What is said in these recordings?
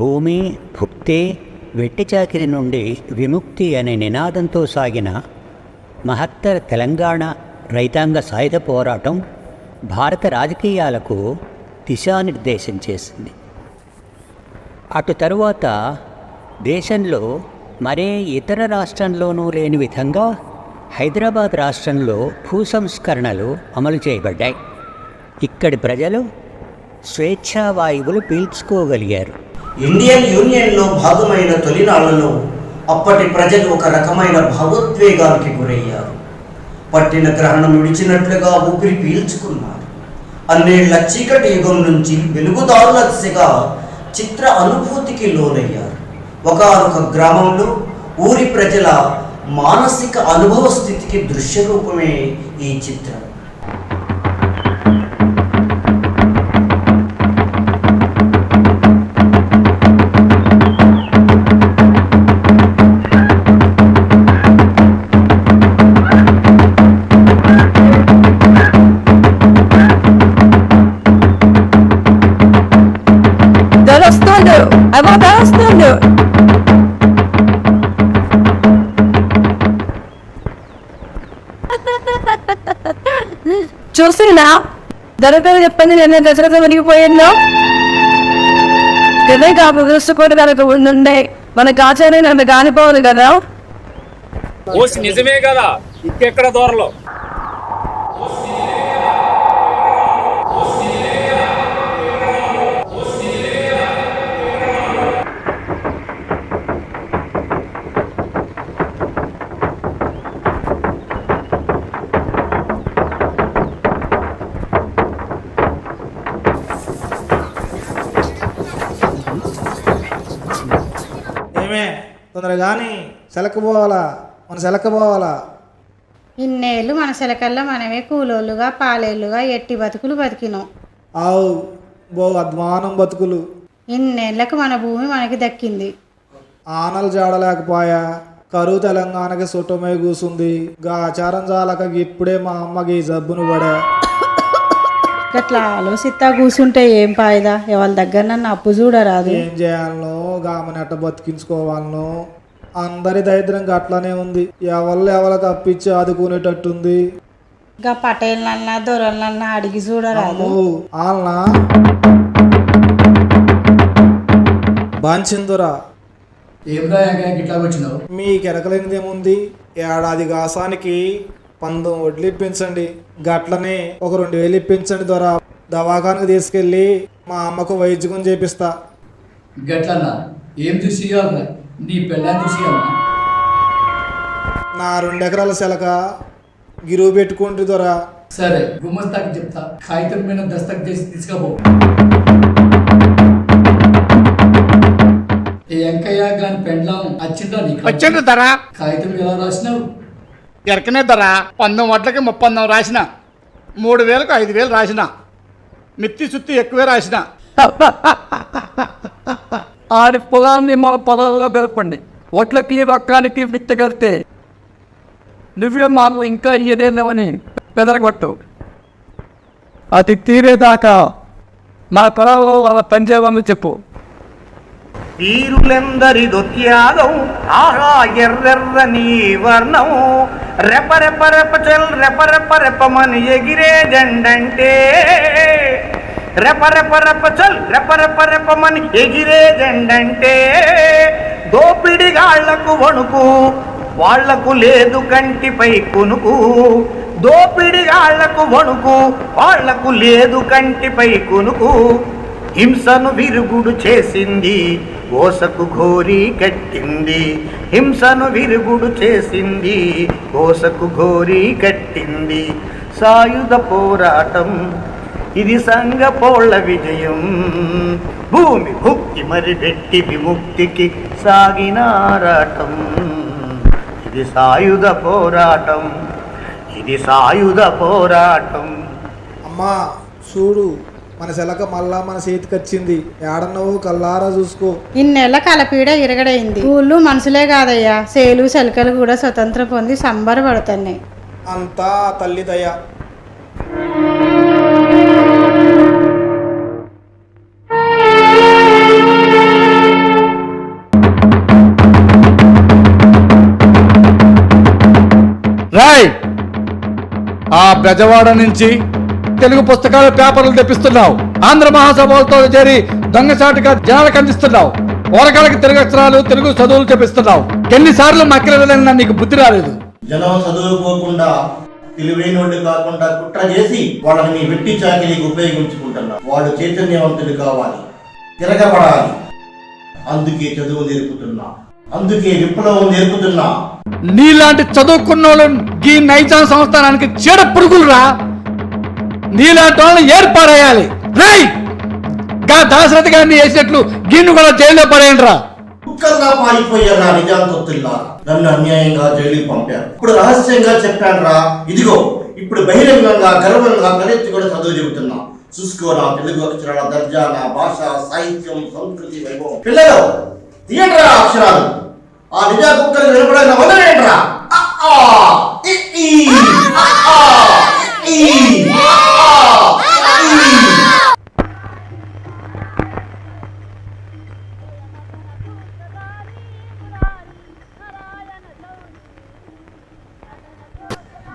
భూమి భుక్తే వెట్టిచాకిరి నుండి విముక్తి అనే నినాదంతో సాగిన మహత్తర తెలంగాణ రైతాంగ సాయుధ పోరాటం భారత రాజకీయాలకు దిశానిర్దేశం చేసింది. అటు తరువాత దేశంలో మరే ఇతర రాష్ట్రంలోనూ లేని విధంగా హైదరాబాద్ రాష్ట్రంలో భూ సంస్కరణలు అమలు చేయబడ్డాయి. ఇక్కడి ప్రజలు స్వేచ్ఛా వాయువులు పీల్చుకోగలిగారు. ఇండియన్ యూనియన్లో భాగమైన తొలినాళ్ళలో అప్పటి ప్రజలు ఒక రకమైన భావోద్వేగానికి గురయ్యారు. పట్టిన గ్రహణం విడిచినట్లుగా ఊపిరి పీల్చుకున్నారు. అన్నేళ్ళ చీకటి యుగం నుంచి వెలుగుదారుల దిశగా చిత్ర అనుభూతికి లోనయ్యారు. ఒకనొక గ్రామంలో ఊరి ప్రజల మానసిక అనుభవ స్థితికి దృశ్య రూపమే ఈ చిత్రం. చూస్తున్నా? ధరతో చెప్పండి నేను దశరథ మునిగిపోయాను. కదా కాపు దృష్టికోటి కనుక ఉండుండే. మనకు ఆచార్య నన్ను కానిపోదు కదా. నిజమే కదా. ఇంకెక్కడ దూరంలో? తొందరగా కానీ సెలకపోవాలా? మన సెలకపోవాలా? ఇన్నేళ్ళు మన శిలకల్లా మనమే కూలోళ్ళుగా పాలేళ్ళుగా ఎట్టి బతుకులు బతికినాం. ఆవు బో అధ్వానం బతుకులు. ఇన్నేళ్ళకు మన భూమి మనకి దక్కింది. ఆనలు జాడలేకపోయా? కరువు తెలంగాణకి సుట్టమై కూసుంది. గా ఆచారం చాలక ఇప్పుడే మా అమ్మకి జబ్బును పడా. గట్లా ఆలోచిస్తా కూర్చుంటే ఏం పాయదా ఎవరి దగ్గర నన్ను అప్పు చూడరాదు. ఏం చేయాలనో గామని ఎట్ట బతికించుకోవాలనో అందరి దరిద్రం అట్లానే ఉంది. ఎవరు ఎవరికి అప్పిచ్చి ఆదుకునేటట్టుంది? గా పటేళ్ళన్నా దొరలన్నా అడిగి చూడరాదు. ఆల్నా? బాంచిందురా ఏమిరా ఏకాకి ఇట్లా వచ్చినావు మీ కెరకలేనిదేముంది? ఏడాది గాసానికి పందం వడ్లు ఇప్పించండి. గట్లనే ఒక రెండు వేలు ఇప్పించండి ద్వారా దవాఖానకు తీసుకెళ్ళి మా అమ్మకు వైద్యం చేపిస్తా. గట్లన్నా ఏం చూసి నీ పెళ్ళాన్ని చూసి నా రెండు ఎకరాల సెలక గిరువు పెట్టుకోండి దొరా సరే గుమ్మస్తాకి చెప్తా. కాగితం మీద దస్తక్ చేసి తీసుకపో. ఏ వెంకయ్య గాని పెండ్లాం వచ్చిందా నీకు? ధర కాగితం ఎలా రాసినావు? ఎరకనే ధర పందెం వడ్లకి ముప్పందం రాసిన మూడు వేలకు ఐదు వేలు రాసిన మిత్తి సుత్తి ఎక్కువే రాసిన. ఆడి పొలాన్ని మా పొలంలో పెరపండి ఒట్లకి మిత్తి విత్తగలితే నువ్వే మాకు ఇంకా ఏదేందని పెదరగొట్టు అది తీరేదాకా మా పొలంలో వాళ్ళ పనిచేయమని చెప్పు. వీరులెందరిదో త్యాగం ఆహా ఎర్రెర్రని వర్ణం రెప రెప రెప చల్ రెప రెప రెపమని ఎగిరే జెండంటే. రెప రెప రెప చల్ రెప రెప రెపమని ఎగిరే జెండంటే. దోపిడిగాళ్ళకు వణుకు వాళ్ళకు లేదు కంటిపై కొనుకు. దోపిడిగాళ్ళకు వణుకు వాళ్ళకు లేదు కంటిపై కొనుకు. హింసను విరుగుడు చేసింది ఓసకు ఘోరీ కట్టింది. హింసను విరుగుడు చేసింది ఓసకు ఘోరీ కట్టింది. సాయుధ పోరాటం ఇది సంగపోళ్ళ విజయం. భూమి భుక్తి మరి వెట్టి విముక్తికి సాగినారాటం ఇది సాయుధ పోరాటం ఇది సాయుధ పోరాటం. అమ్మా చూడు. మన శలక మళ్ళా మన చేతికి వచ్చింది. ఏడన్నవు కల్లారా చూసుకో. ఇన్నేళ్ళ కలపీడ ఇరగడైంది. ఊళ్ళు మనుషులే కాదయ్యా. సేలు శలకలు కూడా స్వతంత్రం పొంది సంబర పడుతున్నాయి అంతా తల్లి దయ. రాయ్! ఆ బెజవాడ నుంచి తెలుగు పుస్తకాలు పేపర్లు తెప్పిస్తున్నావు. ఆంధ్ర మహాసభలతో చేరి దొంగసాటుగా జనాలకు అందిస్తున్నావు. ఓరకాలకి తెలుగు అక్షరాలు తెలుగు చదువులు చెప్పిస్తున్నావు ఎన్నిసార్లు మక్కలేదన్నా నీకు బుద్ధి రాలేదు. జనం చదువుకోకుండా తెలివైనోళ్ళు కాకుండా కుట్ర చేసి వాళ్ళని మీ వెట్టి చాకిరీకి ఉపయోగించుకుంటున్నారు వాళ్ళు చైతన్యవంతులు కావాలి. తిరగబడాలి. అందుకే చదువు నేర్పుతున్నా. అందుకే విప్లవం నేర్పుతున్నా. నీలాంటి చదువుకున్న ఈ నైజాం సంస్థానానికి చీడ పురుగులురా? నీలాంటి వాళ్ళని ఏర్పాడేయాలి రై గా దాశరథ గారిని వేసినట్లు గిన్ను కూడా జైల్లో పడేయండిరా. కుక్కల్లా పారిపోయారా నిజాం నన్ను అన్యాయంగా జైలుకి పంపారు. ఇప్పుడు రహస్యంగా చెప్పాను రా ఇదిగో ఇప్పుడు బహిరంగంగా గర్వంగా తలెత్తి కూడా చదువు చెబుతున్నా. చూసుకో నా తెలుగు అక్షరాల దర్జా నా భాష సాహిత్యం సంస్కృతి వైభవం. పిల్లలు థియేటర్ అక్షరాలు. ఆ నిజా కుక్కలు వినపడగా వదలేంట్రా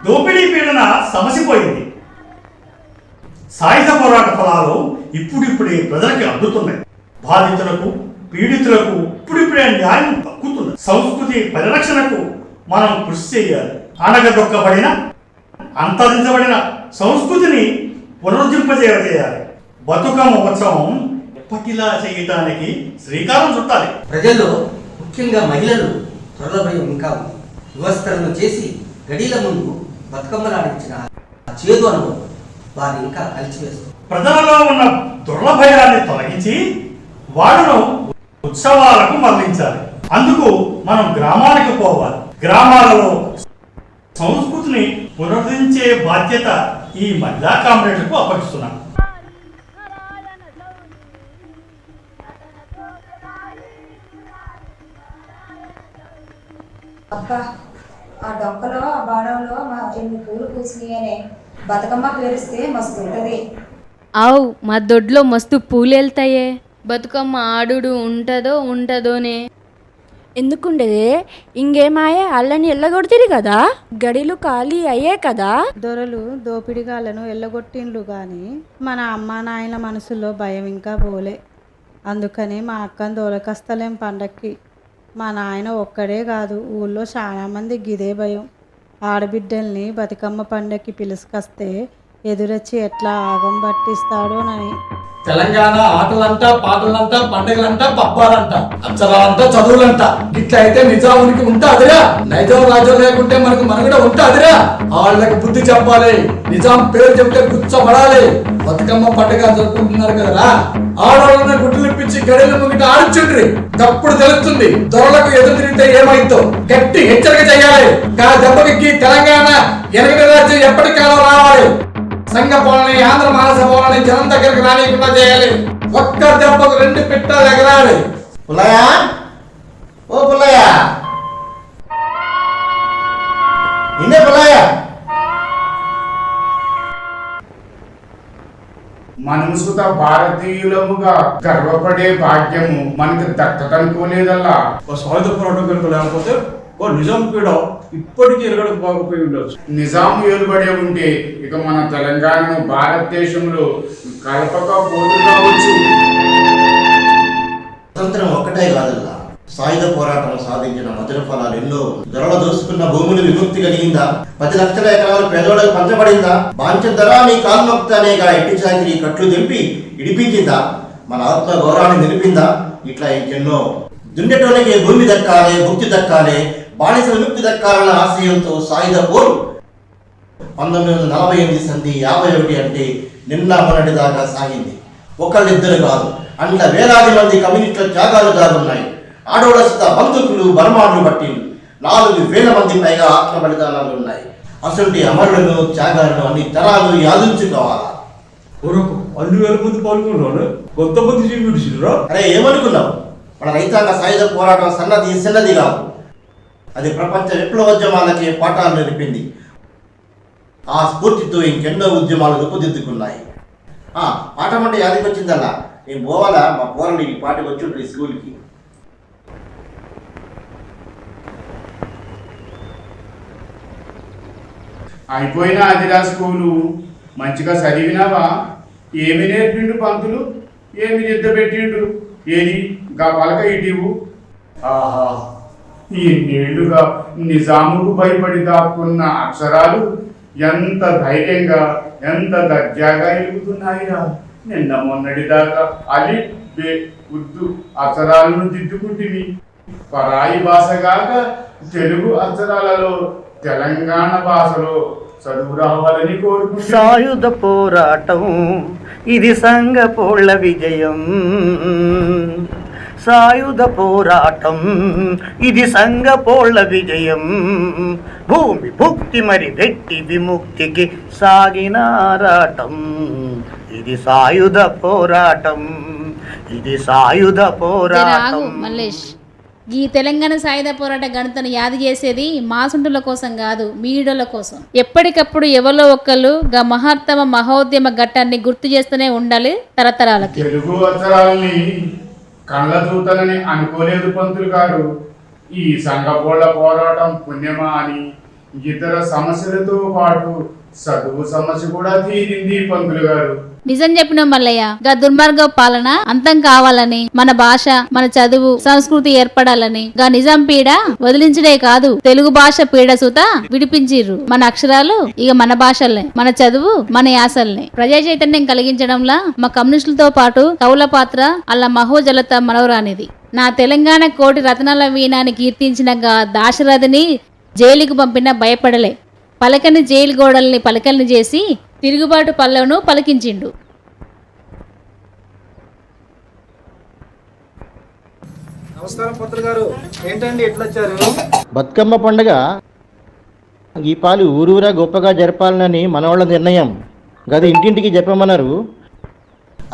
దోపిడీ పీడన సమసిపోయింది. సాయుధ పోరాట ఫలాలు ఇప్పుడిప్పుడే ప్రజలకి అందుతున్నాయి. బాధితులకు పీడితులకు ఇప్పుడిప్పుడే న్యాయం దక్కుతుంది. సంస్కృతి పరిరక్షణకు మనం కృషి చేయాలి. అనగదొక్కబడిన అంతరించబడిన సంస్కృతిని పునరుద్ధరింపజేయాలి బతుకమ్మ ఉత్సవం ఎప్పటిలా చేయటానికి శ్రీకారం చుట్టాలి. ప్రజల్లో ముఖ్యంగా మహిళలు త్వరల భయం ఇంకా ఉంది. వివస్త్రలను చేసి గడిల ముందు బతుకమ్మలాడించిన చేదు అనుభవం వారిని ఇంకా కలిసివేస్తుంది ప్రజలలో ఉన్న దుర్లభయాన్ని తొలగించి వాళ్ళను ఉత్సవాలకు మరలించాలి. అందుకు మనం గ్రామాలకు పోవాలి. గ్రామాలలో సంస్కృతిని పునరుద్ధరించే బాధ్యత ఈ మహిళా కామ్రేడ్లకు అప్పగిస్తున్నాం. అబ్బా ఆ డొక్కలో ఆ బాణంలో మా ఎన్ని పూలు పూసినాయనే. బతుకమ్మ పేరిస్తే మస్తు ఉంటది. ఆవు మా దొడ్లో మస్తు పూలు వెళ్తాయే బతుకమ్మ ఆడుడు ఉంటదో ఉంటదోనే. ఎందుకుండేదే? ఇంకేమాయే అల్లని ఎల్లగొడితిరి కదా? గడిలు ఖాళీ అయ్యే కదా? దొరలు దోపిడిగాళ్ళను ఎల్లగొట్టిండ్లు కానీ మన అమ్మ నాయన మనసులో భయం ఇంకా పోలే. అందుకని మా అక్కని దొరకస్తలేం పండక్కి. మా నాయన ఒక్కడే కాదు ఊళ్ళో చాలామంది గిదే భయం. ఆడబిడ్డల్ని బతుకమ్మ పండక్కి పిలుసుకొస్తే ఎదురొచ్చి ఎట్లా ఆగం పట్టిస్తాడోనని తెలంగాణ ఆటలంట పాటలంట పండుగలంట పబ్బాలంట అక్షరాలంట చదువులంట. ఇట్లా అయితే నిజామునికి ఉంటాదిరా. నైజాం రాజం లేకుంటే మనకు మనుగడ ఉంటాదిరా. వాళ్ళకి బుద్ధి చెప్పాలి. నిజాం పేరు చెప్తే గుచ్చబడాలి బతుకమ్మ పండుగ జరుపుకుంటున్నారు కదరా. ఆడవాళ్ళని గుడ్లు ఇప్పించి గడిల ముంగిట ఆడిచుండ్రి. తప్పుడు తెలుస్తుంది. దొరలకు ఎదురు తిరిగితే ఏమైందో. గట్టి హెచ్చరిక చేయాలి. కా దెబ్బకి తెలంగాణ ఎనగటి రాజ్యం ఎప్పటికాలం రావాలి. సంఘ పోలని ఆంధ్ర మహాసభ పోలని జనం దగ్గరికి రానియకుండా చేయాలి. ఒక్క దెబ్బకు రెండు పిట్టలు ఎగరాలి. పుల్లయ్య? ఓ పుల్లయ్య. నిన్నే పుల్లయ్య. మనము సుత భారతీయులముగా గర్వపడే భాగ్యము మనకు దక్కదనుకోలేదల్లా ఒక సాయుధ పోరాటం కనుక లేకపోతే ఓ నిజాం పీడ ఇప్పటికీ ఎరగడం బాగుపోయి ఉండొచ్చు. నిజాము ఏలుబడి ఉంటే ఇక మన తెలంగాణను భారతదేశంలో కలపకపోదు కావచ్చు స్వతంత్రం ఒక్కటే కాదల్లా. సాయుధ పోరాటం సాధించిన మధుర ఫలాలు ఎన్నో. ధరల దోసుకున్న భూములు విముక్తి కలిగిందా? పది లక్షల ఎకరాలు పేదోళ్ళకు పంచబడిందా? బాంచం ధర నీ కాల్మొక్తనేగా ఎట్టి చాకిరి కట్లు తెంపి ఇడిపించిందా? మన ఆత్మ గౌరవాన్ని నిలిపిందా? ఇట్లా ఇంకెన్నో. దుండెటోళ్ళకి భూమి దక్కాలి ముక్తి దక్కాలి బానిస విముక్తి దక్కాలన్న ఆశయంతో సాయుధ పోరు. పంతొమ్మిది వందల నలభై ఎనిమిది సంధి యాభై ఒకటి అంటే నిన్న మొన్నటి దాకా సాగింది. ఒకళ్ళిద్దరు కాదు అంత వేలాది మంది కమ్యూనిస్టుల త్యాగాలు దాగున్నాయి ఆడోళ్ళ సుత బంధుకులు బర్మాలు పట్టిండు నాలుగు వేల మంది పైగా ఆత్మ బలిదానాలు ఉన్నాయి. అసలు అమరులను త్యాగాలను అన్ని తరాలు యాదించుకోవాలా? పూర్వకు అన్ని వేల మంది పాల్గొన్నారు? కొంతమంది జీవించారా అరే ఏమనుకున్నావు? మన రైతాంగ సాయుధ పోరాటం సన్నది చిన్నది కాదు. అది ప్రపంచ విప్లవోద్యమాలకే పాఠాలు నేర్పింది. ఆ స్ఫూర్తితో ఇంకెన్నో ఉద్యమాలు రూపుదిద్దుకున్నాయి. ఆ పాఠం అంటే యాదికి వచ్చిందల్లా నేను పోవాలా? మా పోరలు ఈ పాటకు వచ్చి ఉంటుంది స్కూల్కి. అయిపోయిన అదిరా స్కూలు. మంచిగా చదివినావా? ఏమి నేర్పిండు పంతులు? ఏమి నిద్ర పెట్టిండు ఏది? గా పలక ఇటివు ఆహా. ఇన్నేళ్ళుగా నిజాముకు భయపడి దాక్కున్న అక్షరాలు ఎంత ధైర్యంగా ఎంత దర్జాగా ఎదుగుతున్నాయిరా నిన్న మొన్నటిదాకా అలి బే ఉర్దు అక్షరాలను దిద్దుకుంటుని పరాయి భాషగాక తెలుగు అక్షరాలలో తెలంగాణ భాషలో చదువు రావాలని కోరుకుంటు సాయుధ పోరాటం ఇది సంఘ పోళ్ళ విజయం. సాయుధ పోరాటం. ఇది సంగపోళ్ళ విజయం. భూమి భుక్తి మరి వెట్టి విముక్తికి సాగినారాటం ఇది సాయుధ పోరాటం. ఇది సాయుధ పోరాటం. మల్లేష్. ఈ తెలంగాణ సాయుధ పోరాట గణితను యాది చేసేది మాసుంటుల కోసం కాదు మీడోల కోసం. ఎప్పటికప్పుడు ఎవరో ఒక్కళ్ళు గా మహత్తమ మహోద్యమ ఘట్టాన్ని గుర్తు చేస్తూనే ఉండాలి తరతరాలకి. తెలుగు కళ్ళ దూతలని అనుకోలేదు పంతులు గారు. ఈ సంఘపోళ్ళ పోరాటం పుణ్యమా అని ఇతర సమస్యలతో పాటు చదువు సమస్య కూడా తీరింది పంతులు గారు. నిజం చెప్పిన మల్లయ్య గా దుర్మార్గ పాలన అంతం కావాలని మన భాష మన చదువు సంస్కృతి ఏర్పడాలని గా నిజాం పీడ వదిలించడే కాదు తెలుగు భాష పీడ సుత విడిపించిర్రు. మన అక్షరాలు ఇక మన భాషల్నే మన చదువు మన యాసల్నే. ప్రజా చైతన్యం కలిగించడంలా మా కమ్యూనిస్టులతో పాటు కవుల పాత్ర అలా మహోజలత మనవరానిది. నా తెలంగాణ కోటి రత్నాల వీణాన్ని కీర్తించిన గా దాశరథిని జైలుకు పంపిన భయపడలే. పలకని జైలు గోడల్ని పలకల్ని చేసి తిరుగుబాటు పల్లెను పలికించిండు. నమస్కారం గారు. ఏంటండి బతుకమ్మ పండుగ ఈ పాలు ఊరూరా గొప్పగా జరపాలని మనవాళ్ళ నిర్ణయం. గది ఇంటింటికి చెప్పమన్నారు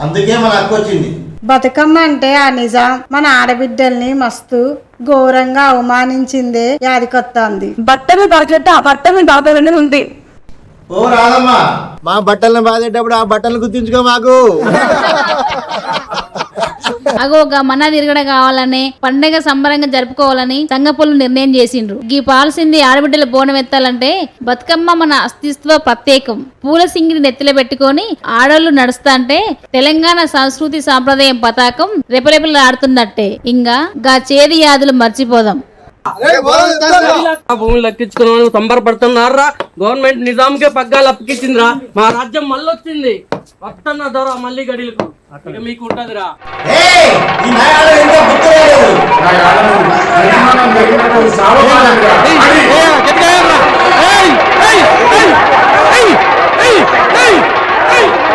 అందుకే మన అక్క వచ్చింది. బతుకమ్మ అంటే ఆ నిజాం. మన ఆడబిడ్డల్ని మస్తు ఘోరంగా అవమానించిందే యాదికొత్తాంది. బట్ట మీద బాధ్యత ఆ బట్ట మీద బాధ్యత ఉంది. ఓ రాదమ్మా మా బట్టలను బాధేటప్పుడు ఆ బట్టలు గుర్తించుకో మాకు. అగోగా మన తిరగడ కావాలని పండగ సంబరంగా జరుపుకోవాలని సంగపులు నిర్ణయం చేసిండ్రు. గీ పాల్సింది ఆడబిడ్డల బోనం ఎత్తాలంటే బతుకమ్మ మన అస్తిత్వ ప్రత్యేకం. పూల సింగిని నెత్తిలో పెట్టుకొని ఆడోళ్ళు నడుస్తాంటే తెలంగాణ సంస్కృతి సాంప్రదాయం పతాకం రెపరెపలాడుతున్నట్టే ఇంకా గా చేది యాదులు మర్చిపోదాం. భూములు లెక్కించుకున్న వాళ్ళు సంబరపడుతున్నారా? గవర్నమెంట్ నిజాంకే పగ్గాలు అప్పకిచ్చిందిరా మా రాజ్యం మళ్ళీ వచ్చింది వస్తున్న ధర మళ్ళీ గడిలకు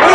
ఇక